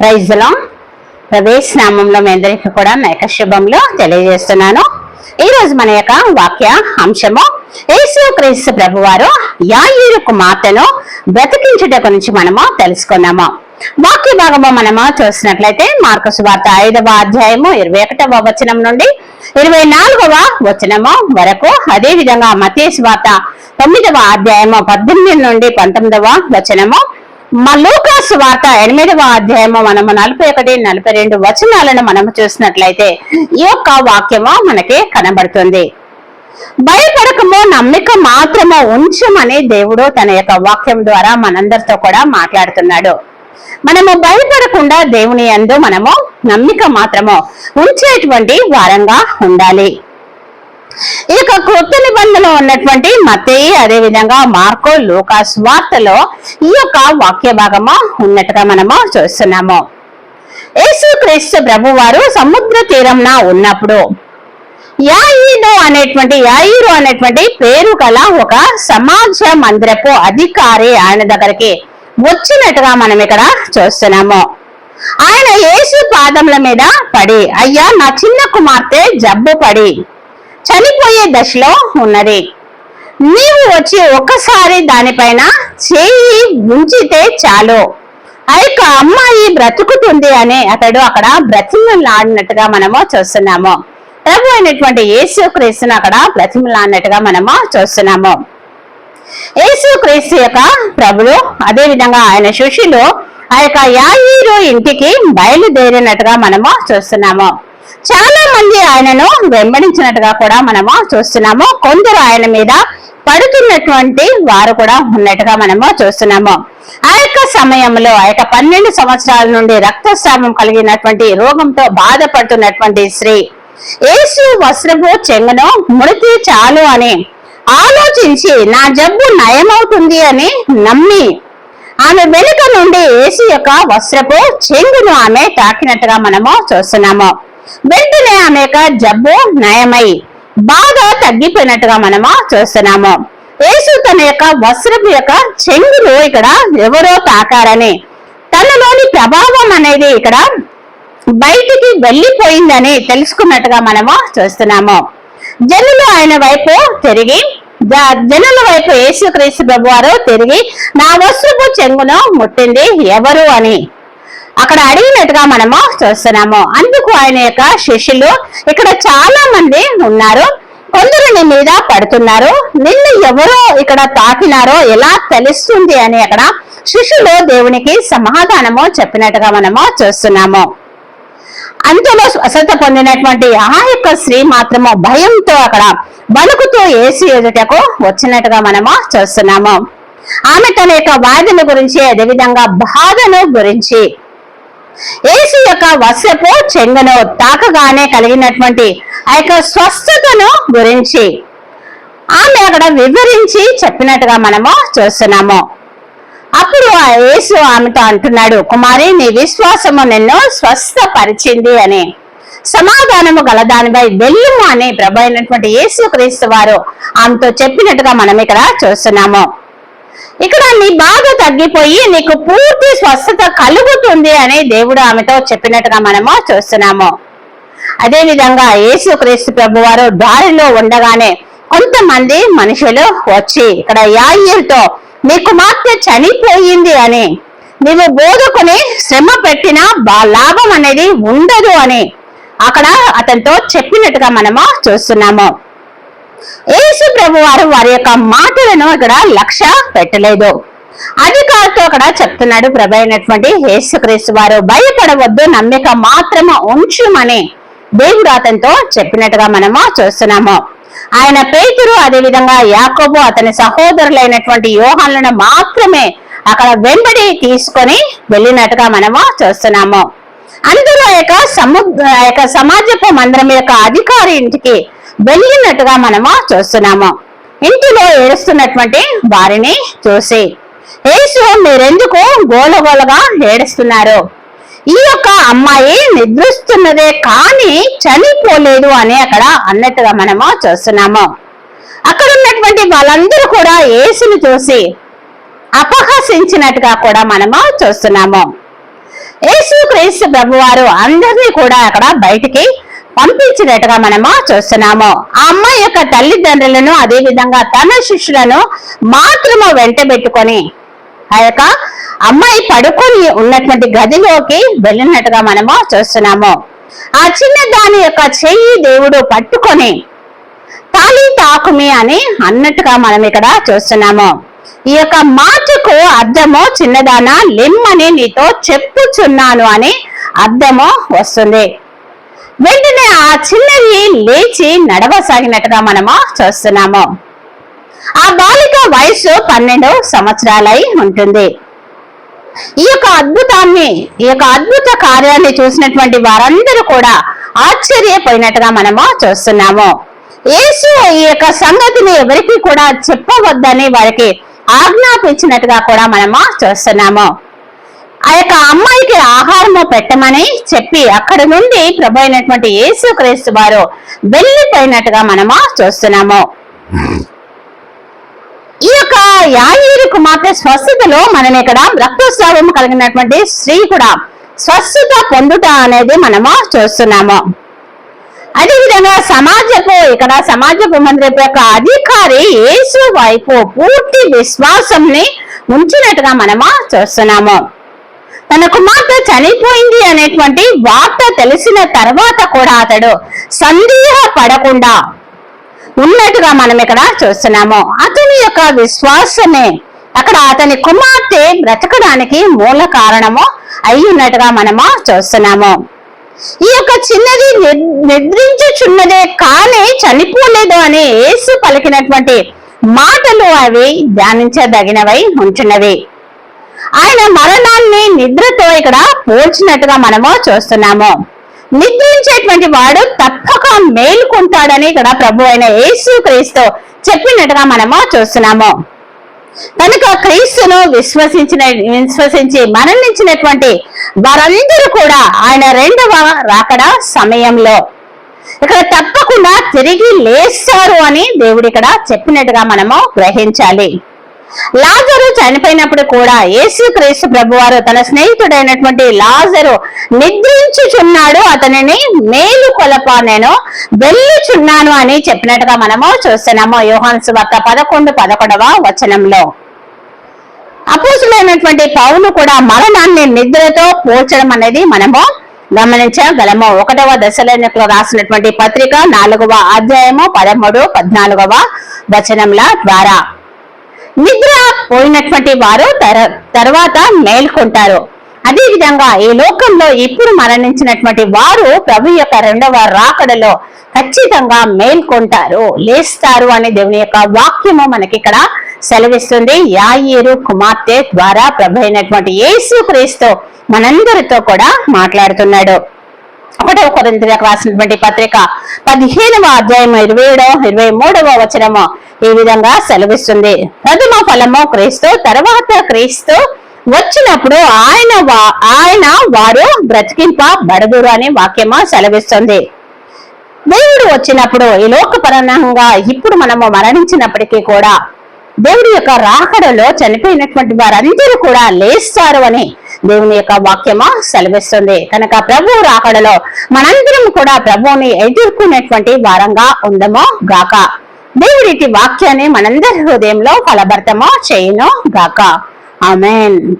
ప్రైజ్లో ప్రవేశ నామంలో మీ అందరికీ కూడా మేక శుభంలో తెలియజేస్తున్నాను. ఈ రోజు మన యొక్క వాక్య అంశము యేసు క్రీస్తు ప్రభు వారు యాయూరు కుమార్తెను బ్రతికించుట గురించి మనము తెలుసుకున్నాము. వాక్య భాగము మనము చూసినట్లయితే మార్కసు వార్త ఐదవ అధ్యాయము ఇరవై ఒకటవ వచనం నుండి ఇరవై నాలుగవ వచనము వరకు అదే విధంగా వార్త తొమ్మిదవ అధ్యాయము పద్దెనిమిది నుండి పంతొమ్మిదవ వచనము మా వార్త ఎనిమిదవ అధ్యాయము మనము నలభై ఒకటి నలభై రెండు వచనాలను మనము చూసినట్లయితే ఈ యొక్క వాక్యము మనకి కనబడుతుంది. భయపడకము నమ్మిక మాత్రము ఉంచమని దేవుడు తన యొక్క వాక్యం ద్వారా మనందరితో కూడా మాట్లాడుతున్నాడు. మనము భయపడకుండా దేవుని యందు మనము నమ్మిక మాత్రము ఉంచేటువంటి వారంగా ఉండాలి. ఈ యొక్క కొత్త నిబంధనలో ఉన్నటువంటి మతే అదే విధంగా మార్కో లోకా వార్తలో ఈ యొక్క వాక్య భాగము ఉన్నట్టుగా మనము చూస్తున్నాము. యేసు క్రీస్తు ప్రభు వారు సముద్ర తీరంన ఉన్నప్పుడు యాయిరు అనేటువంటి యాయిరు అనేటువంటి పేరు గల ఒక సమాజ మందిరపు అధికారి ఆయన దగ్గరికి వచ్చినట్టుగా మనం ఇక్కడ చూస్తున్నాము. ఆయన యేసు పాదముల మీద పడి అయ్యా నా చిన్న కుమార్తె జబ్బు పడి చనిపోయే దశలో ఉన్నది. నీవు వచ్చి ఒక్కసారి దానిపైన చేయి ఉంచితే చాలు. ఆ యొక్క అమ్మాయి బ్రతుకుతుంది అని అతడు అక్కడ బ్రతిమలాడినట్టుగా మనము చూస్తున్నాము. ప్రభు అయినటువంటి యేసు క్రీస్తును అక్కడ బ్రతిమలాడినట్టుగా మనము చూస్తున్నాము. యేసు క్రీస్తు యొక్క ప్రభులు అదే విధంగా ఆయన శిష్యులు ఆ యొక్క యాయిరు ఇంటికి బయలుదేరినట్టుగా మనము చూస్తున్నాము. చాలా మంది ఆయనను వెంబడించినట్టుగా కూడా మనము చూస్తున్నాము. కొందరు ఆయన మీద పడుతున్నటువంటి వారు కూడా ఉన్నట్టుగా మనము చూస్తున్నాము. ఆ యొక్క సమయంలో ఆ యొక్క పన్నెండు సంవత్సరాల నుండి రక్తస్రావం కలిగినటువంటి రోగంతో బాధపడుతున్నటువంటి స్త్రీ ఏసు వస్త్రపు చెంగును ముడితే చాలు అని ఆలోచించి నా జబ్బు నయమవుతుంది అని నమ్మి ఆమె వెనుక నుండి ఏసీ యొక్క వస్త్రపు చెంగును ఆమె తాకినట్టుగా మనము చూస్తున్నాము. వెంటనే ఆమె యొక్క జబ్బు నయమై బాగా తగ్గిపోయినట్టుగా మనము చూస్తున్నాము. యేసు తన యొక్క వస్త్రపు యొక్క చెంగులు ఇక్కడ ఎవరో తాకారని తనలోని ప్రభావం అనేది ఇక్కడ బయటికి వెళ్ళిపోయిందని తెలుసుకున్నట్టుగా మనము చూస్తున్నాము. జనులు ఆయన వైపు తిరిగి జ- జనుల వైపు యేసుక్రీస్తు ప్రభు వారు తిరిగి నా వస్త్రపు చెంగును ముట్టింది ఎవరు అని అక్కడ అడిగినట్టుగా మనము చూస్తున్నాము. అందుకు ఆయన యొక్క శిష్యులు ఇక్కడ చాలా మంది ఉన్నారు. కొందరు నీ మీద పడుతున్నారు. నిన్ను ఎవరో ఇక్కడ తాకినారో ఎలా తెలుస్తుంది అని అక్కడ శిష్యులు దేవునికి సమాధానము చెప్పినట్టుగా మనము చూస్తున్నాము. అంతలో స్వస్థత పొందినటువంటి ఆ యొక్క స్త్రీ మాత్రము భయంతో అక్కడ వణుకుతూ ఏసీ ఎదుటకు వచ్చినట్టుగా మనము చూస్తున్నాము. ఆమె తన యొక్క బాధల గురించి అదేవిధంగా బాధను గురించి ఏసు యొక్క వస్త్రపు చెంగును తాకగానే కలిగినటువంటి ఆ యొక్క స్వస్థతను గురించి ఆమె అక్కడ వివరించి చెప్పినట్టుగా మనము చూస్తున్నాము. అప్పుడు ఆ యేసు ఆమెతో అంటున్నాడు కుమారి నీ విశ్వాసము నిన్ను స్వస్థపరిచింది అని. సమాధానము గల దానిపై వెళ్ళుము అని ప్రభు అయినటువంటి యేసు క్రీస్తు వారు ఆమెతో చెప్పినట్టుగా మనం ఇక్కడ చూస్తున్నాము. ఇక్కడ నీ బాధ తగ్గిపోయి నీకు పూర్తి స్వస్థత కలుగుతుంది అని దేవుడు ఆమెతో చెప్పినట్టుగా మనము చూస్తున్నాము. అదే విధంగా యేసు క్రీస్తు ప్రభు వారు దారిలో ఉండగానే కొంతమంది మనుషులు వచ్చి ఇక్కడ యాయిర్తో నీ కుమార్తె చనిపోయింది అని నీవు బోధకుని శ్రమ పెట్టిన బా లాభం అనేది ఉండదు అని అక్కడ అతనితో చెప్పినట్టుగా మనము చూస్తున్నాము. యేసు ప్రభు వారు వారి యొక్క మాటలను ఇక్కడ లక్ష్య పెట్టలేదు. అధికారితో అక్కడ చెప్తున్నాడు ప్రభు అయినటువంటి యేసుక్రీస్తు వారు భయపడవద్దు నమ్మిక మాత్రము ఉంచుమని దేవుడు అతనితో చెప్పినట్టుగా మనము చూస్తున్నాము. ఆయన పేతురు అదే విధంగా యాకోబు అతని సహోదరులైనటువంటి యోహాలను మాత్రమే అక్కడ వెంబడి తీసుకొని వెళ్ళినట్టుగా మనము చూస్తున్నాము. అందులో ఆ యొక్క సముద్ర యొక్క సమాజపు మందిరం యొక్క అధికారి ఇంటికి వెలిగినట్టుగా మనము చూస్తున్నాము. ఇంటిలో ఏడుస్తున్నటువంటి వారిని చూసి యేసు మీరెందుకు గోలగోలగా ఏడుస్తున్నారు? ఈ యొక్క అమ్మాయి నిద్రిస్తున్నదే కానీ చనిపోలేదు అని అక్కడ అన్నట్టుగా మనము చూస్తున్నాము. అక్కడ ఉన్నటువంటి వాళ్ళందరూ కూడా యేసుని చూసి అపహసించినట్టుగా కూడా మనము చూస్తున్నాము. యేసు క్రీస్తు ప్రభువారు అందరినీ కూడా అక్కడ బయటికి పంపించినట్టుగా మనము చూస్తున్నాము. ఆ అమ్మాయి యొక్క తల్లిదండ్రులను అదే విధంగా తన శిష్యులను మాత్రము వెంట పెట్టుకొని ఆ యొక్క అమ్మాయి పడుకొని ఉన్నటువంటి గదిలోకి వెళ్ళినట్టుగా మనము చూస్తున్నాము. ఆ చిన్న దాని యొక్క చెయ్యి దేవుడు పట్టుకొని తాళి తాకుమి అని అన్నట్టుగా మనం ఇక్కడ చూస్తున్నాము. ఈ యొక్క మాటకు అర్థము చిన్నదాన లిమ్మని నీతో చెప్పుచున్నాను అని అర్థము వస్తుంది. వెంటనే ఆ చిన్నది లేచి నడవసాగినట్టుగా మనము చూస్తున్నాము. ఆ బాలిక వయసు పన్నెండు సంవత్సరాలై ఉంటుంది. ఈ యొక్క అద్భుతాన్ని ఈ యొక్క అద్భుత కార్యాన్ని చూసినటువంటి వారందరూ కూడా ఆశ్చర్యపోయినట్టుగా మనము చూస్తున్నాము. యేసు ఈ యొక్క సంగతిని ఎవరికి కూడా చెప్పవద్దని వారికి ఆజ్ఞాపించినట్టుగా కూడా మనము చూస్తున్నాము. ఆ యొక్క అమ్మాయికి ఆహారము పెట్టమని చెప్పి అక్కడ నుండి ప్రభు అయినటువంటి యేసు క్రీస్తు వారు వెళ్ళిపోయినట్టుగా మనము చూస్తున్నాము. ఈ యొక్క యాయిరు కుమార్తె స్వస్థతలో మనం ఇక్కడ రక్తస్రావం కలిగినటువంటి స్త్రీ కూడా స్వస్థత పొందుట అనేది మనము చూస్తున్నాము. అదేవిధంగా సమాజపు ఇక్కడ సమాజపు మందిరపు యొక్క అధికారి యేసు వైపు పూర్తి విశ్వాసంని ఉంచినట్టుగా మనము చూస్తున్నాము. తన కుమార్తె చనిపోయింది అనేటువంటి వార్త తెలిసిన తర్వాత కూడా అతడు సందేహ పడకుండా ఉన్నట్టుగా మనం ఇక్కడ చూస్తున్నాము. అతని యొక్క విశ్వాసమే అక్కడ అతని కుమార్తె బ్రతకడానికి మూల కారణము అయి ఉన్నట్టుగా మనము చూస్తున్నాము. ఈ యొక్క చిన్నది నిద్రించుచున్నదే కానీ చనిపోలేదు అని ఏసు పలికినటువంటి మాటలు అవి ధ్యానించదగినవై ఉంటున్నవి ఆయన మరణాన్ని నిద్రతో ఇక్కడ పోల్చినట్టుగా మనము చూస్తున్నాము. నిద్రించేటువంటి వాడు తప్పక మేలుకుంటాడని ఇక్కడ ప్రభు అయిన యేసు క్రీస్తు చెప్పినట్టుగా మనము చూస్తున్నాము. కనుక క్రీస్తును విశ్వసించిన విశ్వసించి మరణించినటువంటి వారందరూ కూడా ఆయన రెండవ రాకడ సమయంలో ఇక్కడ తప్పకుండా తిరిగి లేస్తారు అని దేవుడు ఇక్కడ చెప్పినట్టుగా మనము గ్రహించాలి. లాజరు చనిపోయినప్పుడు కూడా యేసు క్రీస్తు ప్రభువారు తన స్నేహితుడైనటువంటి లాజరు నిద్రించుచున్నాడు. అతనిని మేలు కొలప నేను వెళ్ళుచున్నాను అని చెప్పినట్టుగా మనము చూస్తున్నాము. యోహాన్స్ సువార్త పదకొండు పదకొండవ వచనంలో. అపోసులైనటువంటి పౌలు కూడా మరణాన్ని నిద్రతో పోల్చడం అనేది మనము గమనించగలము. ఒకటవ దశలైనట్లు రాసినటువంటి పత్రిక నాలుగవ అధ్యాయము పదమూడు పద్నాలుగవ వచనముల ద్వారా. నిద్ర పోయినటువంటి వారు తర- తర్వాత మేల్కొంటారు. అదే విధంగా ఈ లోకంలో ఇప్పుడు మరణించినటువంటి వారు ప్రభు యొక్క రెండవ రాకడలో ఖచ్చితంగా మేల్కొంటారు లేస్తారు అనే దేవుని యొక్క వాక్యము మనకి ఇక్కడ సెలవిస్తుంది. యాయేరు కుమార్తె ద్వారా ప్రభు అయినటువంటి యేసు క్రీస్తు మనందరితో కూడా మాట్లాడుతున్నాడు. ఒకటవ కొరింథీయులకు రాసినటువంటి పత్రిక పదిహేనవ అధ్యాయం ఇరవై ఏడవ ఇరవై మూడవ వచనము ఈ విధంగా సెలవిస్తుంది. ప్రథమ ఫలము క్రీస్తు తర్వాత క్రీస్తు వచ్చినప్పుడు ఆయన వా- ఆయన వారు బ్రతికింపబడదురు అనే వాక్యము సెలవిస్తుంది. దేవుడు వచ్చినప్పుడు ఈ లోకపరంగా ఇప్పుడు మనము మరణించినప్పటికీ కూడా దేవుడి యొక్క రాకడలో చనిపోయినటువంటి వారందరూ కూడా లేస్తారు అని దేవుని యొక్క వాక్యము సెలవిస్తుంది. కనుక ప్రభు రాకడలో మనందరం కూడా ప్రభువుని ఎదుర్కొనేటువంటి వారంగా ఉందమో గాక. దేవుడి వాక్యాన్ని మనందరి హృదయంలో ఫలభర్తమో చేయను గాక. ఆమెన్.